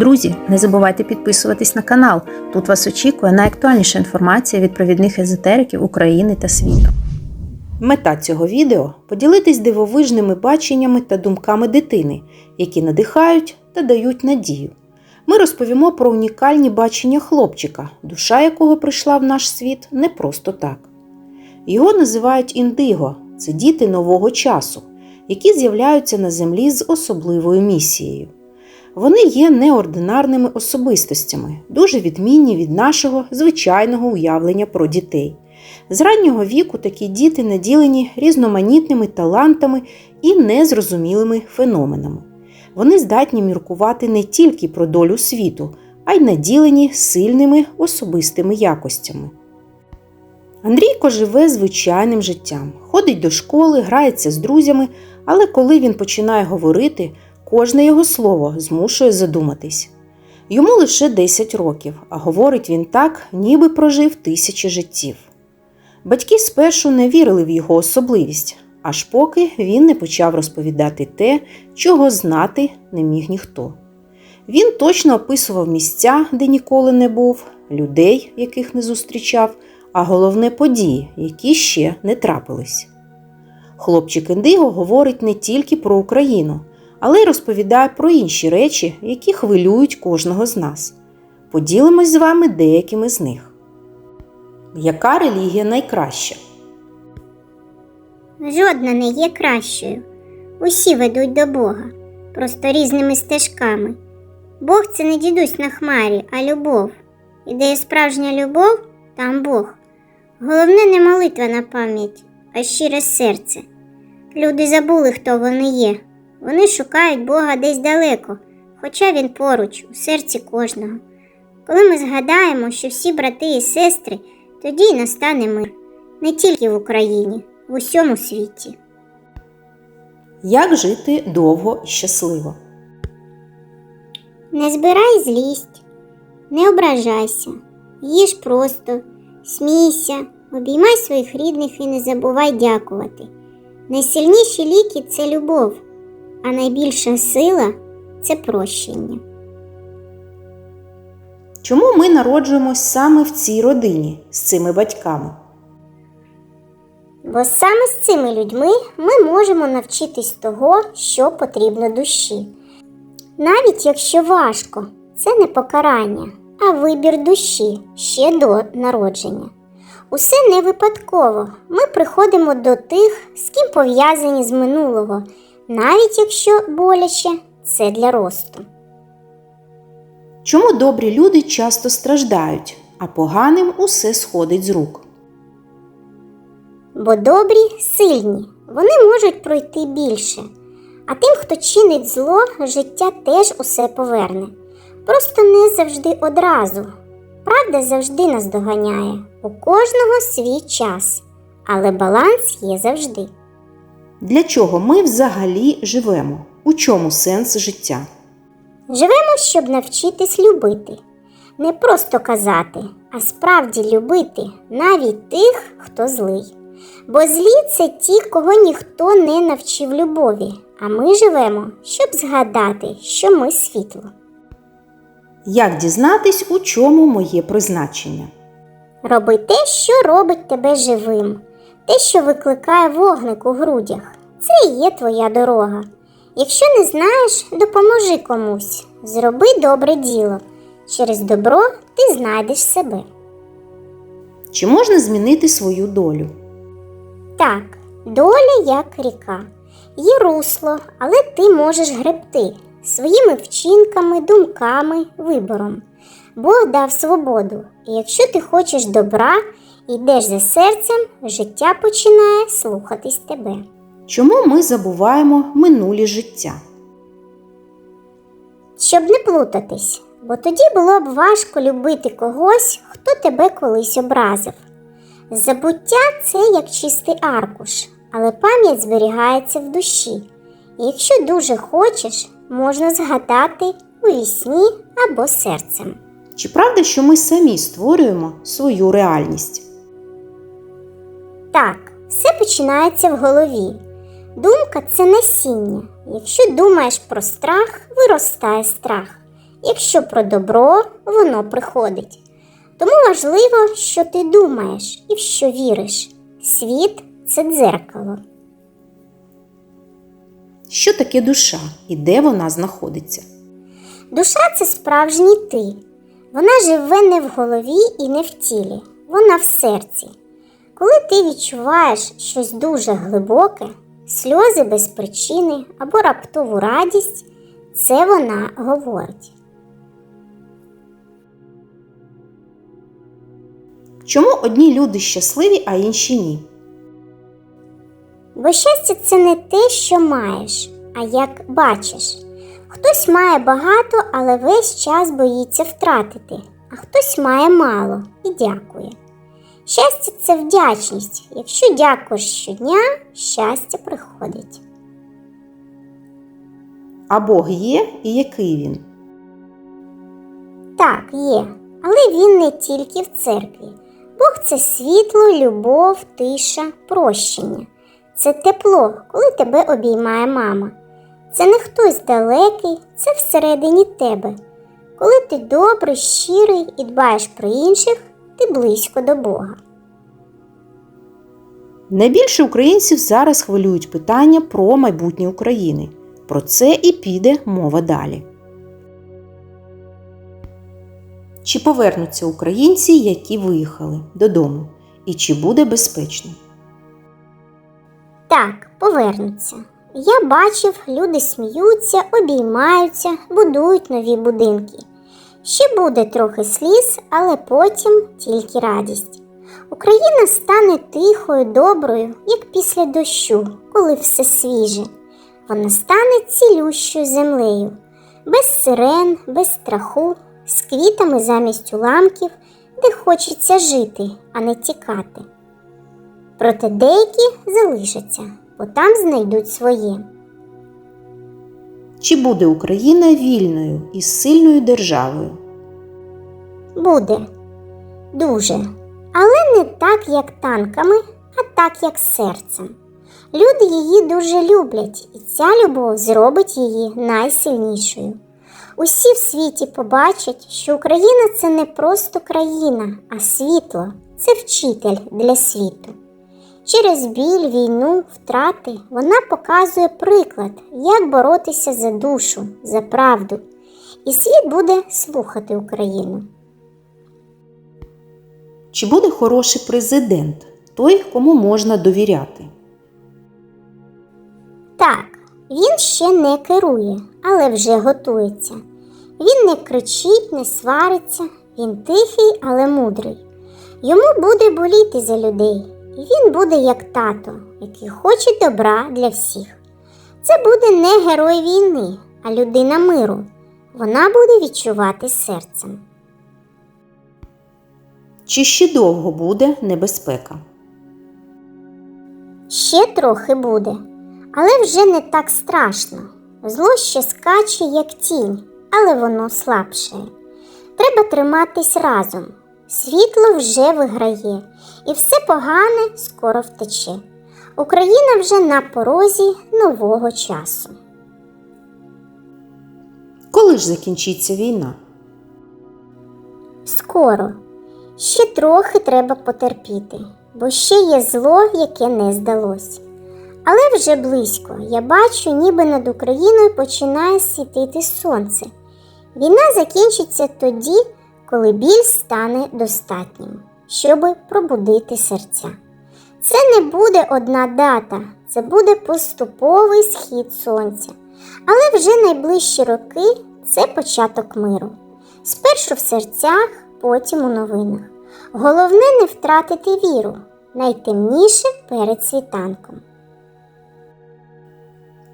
Друзі, не забувайте підписуватись на канал. Тут вас очікує найактуальніша інформація від провідних езотериків України та світу. Мета цього відео поділитись дивовижними баченнями та думками дитини, які надихають та дають надію. Ми розповімо про унікальні бачення хлопчика, душа якого прийшла в наш світ не просто так. Його називають індиго це діти нового часу, які з'являються на землі з особливою місією. Вони є неординарними особистостями, дуже відмінні від нашого звичайного уявлення про дітей. З раннього віку такі діти наділені різноманітними талантами і незрозумілими феноменами. Вони здатні міркувати не тільки про долю світу, а й наділені сильними особистими якостями. Андрійко живе звичайним життям, ходить до школи, грається з друзями, але коли він починає говорити, кожне його слово змушує задуматись. Йому лише 10 років, а говорить він так, ніби прожив тисячі життів. Батьки спершу не вірили в його особливість, аж поки він не почав розповідати те, чого знати не міг ніхто. Він точно описував місця, де ніколи не був, людей, яких не зустрічав, а головне події, які ще не трапились. Хлопчик Індиго говорить не тільки про Україну, але й розповідає про інші речі, які хвилюють кожного з нас. Поділимось з вами деякими з них. Яка релігія найкраща? Жодна не є кращою. Усі ведуть до Бога, просто різними стежками. Бог це не дідусь на хмарі, а любов. І де є справжня любов, там Бог. Головне не молитва на пам'ять, а щире серце. Люди забули, хто вони є. Вони шукають Бога десь далеко, хоча він поруч, у серці кожного. Коли ми згадаємо, що всі брати і сестри, тоді й настане мир не тільки в Україні, в усьому світі. Як жити довго і щасливо? Не збирай злість, не ображайся, їж просто, смійся, обіймай своїх рідних і не забувай дякувати. Найсильніші ліки це любов, а найбільша сила це прощення. Чому ми народжуємось саме в цій родині з цими батьками? Бо саме з цими людьми ми можемо навчитись того, що потрібно душі. Навіть якщо важко, це не покарання, а вибір душі ще до народження. Усе не випадково. Ми приходимо до тих, з ким пов'язані з минулого, навіть якщо боляче, це для росту. Чому добрі люди часто страждають, а поганим усе сходить з рук? Бо добрі сильні, вони можуть пройти більше. А тим, хто чинить зло, життя теж усе поверне. Просто не завжди одразу. Правда завжди нас доганяє, у кожного свій час, але баланс є завжди. Для чого ми взагалі живемо? У чому сенс життя? Живемо, щоб навчитись любити. Не просто казати, а справді любити навіть тих, хто злий. Бо злі це ті, кого ніхто не навчив любові, а ми живемо, щоб згадати, що ми світло. Як дізнатись, у чому моє призначення? Роби те, що робить тебе живим, те, що викликає вогник у грудях. Це і є твоя дорога. Якщо не знаєш, допоможи комусь, зроби добре діло. Через добро ти знайдеш себе. Чи можна змінити свою долю? Так, доля як ріка. Є русло, але ти можеш гребти своїми вчинками, думками, вибором. Бог дав свободу, і якщо ти хочеш добра і йдеш за серцем, життя починає слухатись тебе. Чому ми забуваємо минулі життя? Щоб не плутатись, бо тоді було б важко любити когось, хто тебе колись образив. Забуття це як чистий аркуш, але пам'ять зберігається в душі. І якщо дуже хочеш, можна згадати у вісні або серцем. Чи правда, що ми самі створюємо свою реальність? Так, все починається в голові. Думка це насіння. Якщо думаєш про страх, виростає страх. Якщо про добро, воно приходить. Тому важливо, що ти думаєш і в що віриш. Світ це дзеркало. Що таке душа і де вона знаходиться? Душа це справжній ти. Вона живе не в голові і не в тілі, вона в серці. Коли ти відчуваєш щось дуже глибоке, сльози без причини або раптову радість, це вона говорить. Чому одні люди щасливі, а інші ні? Бо щастя це не те, що маєш, а як бачиш. Хтось має багато, але весь час боїться втратити, а хтось має мало і дякує. Щастя це вдячність. Якщо дякуєш щодня, щастя приходить. А Бог є і який він? Так, є, але він не тільки в церкві. Бог це світло, любов, тиша, прощення. Це тепло, коли тебе обіймає мама. Це не хтось далекий, це всередині тебе. Коли ти добрий, щирий і дбаєш про інших, ти близько до Бога. Найбільше українців зараз хвилюють питання про майбутнє України. Про це і піде мова далі. Чи повернуться українці, які виїхали додому, і чи буде безпечно? Так, повернуться. Я бачив, люди сміються, обіймаються, будують нові будинки. Ще буде трохи сліз, але потім тільки радість. Україна стане тихою, доброю, як після дощу, коли все свіже. Вона стане цілющою землею, без сирен, без страху, з квітами замість уламків, де хочеться жити, а не тікати. Проте деякі залишаться, бо там знайдуть своє. Чи буде Україна вільною і сильною державою? Буде дуже, але не так, як танками, а так, як серцем. Люди її дуже люблять, і ця любов зробить її найсильнішою. Усі в світі побачать, що Україна це не просто країна, а світло це вчитель для світу. Через біль, війну, втрати вона показує приклад, як боротися за душу, за правду, і світ буде слухати Україну. Чи буде хороший президент, той, кому можна довіряти? Так, він ще не керує, але вже готується. Він не кричить, не свариться, він тихий, але мудрий. Йому буде боліти за людей, він буде як тато, який хоче добра для всіх. Це буде не герой війни, а людина миру. Вона буде відчувати серцем. Чи ще довго буде небезпека? Ще трохи буде, але вже не так страшно. Зло ще скаче, як тінь, але воно слабше. Треба триматись разом. Світло вже виграє, і все погане скоро втече. Україна вже на порозі нового часу. Коли ж закінчиться війна? Скоро. Ще трохи треба потерпіти, бо ще є зло, яке не здалось. Але вже близько я бачу, ніби над Україною починає світити сонце. Війна закінчиться тоді, коли біль стане достатнім, щоби пробудити серця. Це не буде одна дата, це буде поступовий схід сонця. Але вже найближчі роки це початок миру. Спершу в серцях, потім у новинах. Головне не втратити віру, найтемніше перед світанком.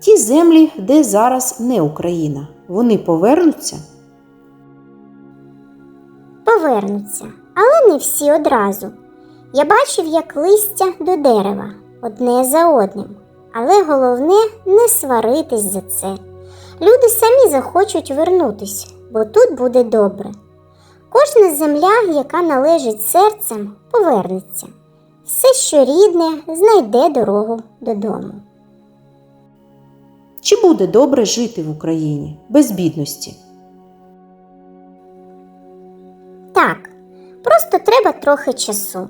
Ті землі, де зараз не Україна, вони повернуться? Повернуться, але не всі одразу. Я бачив, як листя до дерева, одне за одним. Але головне не сваритись за це. Люди самі захочуть вернутись, бо тут буде добре. Кожна земля, яка належить серцем, повернеться. Все, що рідне, знайде дорогу додому. Чи буде добре жити в Україні без бідності? Трохи часу.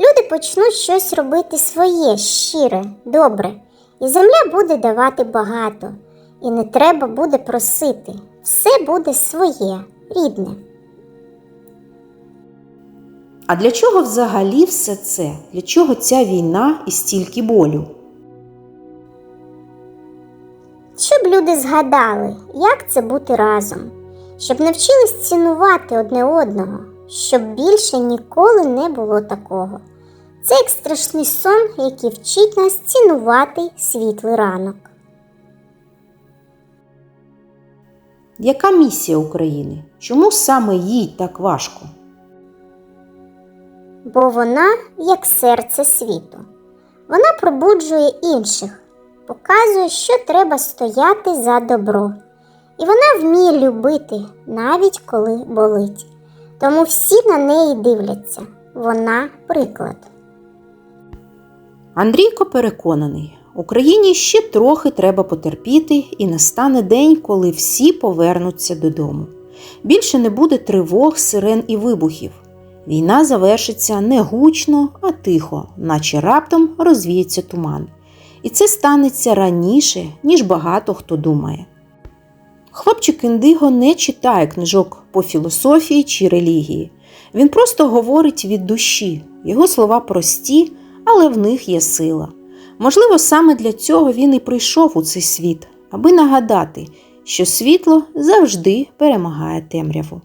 Люди почнуть щось робити своє, щире, добре, і земля буде давати багато, і не треба буде просити. Все буде своє, рідне. А для чого взагалі все це? Для чого ця війна і стільки болю? Щоб люди згадали, як це бути разом, щоб навчились цінувати одне одного, щоб більше ніколи не було такого. Це як страшний сон, який вчить нас цінувати світлий ранок. Яка місія України? Чому саме їй так важко? бо вона як серце світу. Вона пробуджує інших, показує, що треба стояти за добро. І вона вміє любити, навіть коли болить. Тому всі на неї дивляться. Вона приклад. Андрійко переконаний, Україні ще трохи треба потерпіти, і настане день, коли всі повернуться додому. Більше не буде тривог, сирен і вибухів. Війна завершиться не гучно, а тихо, наче раптом розвіється туман. І це станеться раніше, ніж багато хто думає. Хлопчик Індиго не читає книжок по філософії чи релігії. Він просто говорить від душі. Його слова прості, але в них є сила. Можливо, саме для цього він і прийшов у цей світ, аби нагадати, що світло завжди перемагає темряву.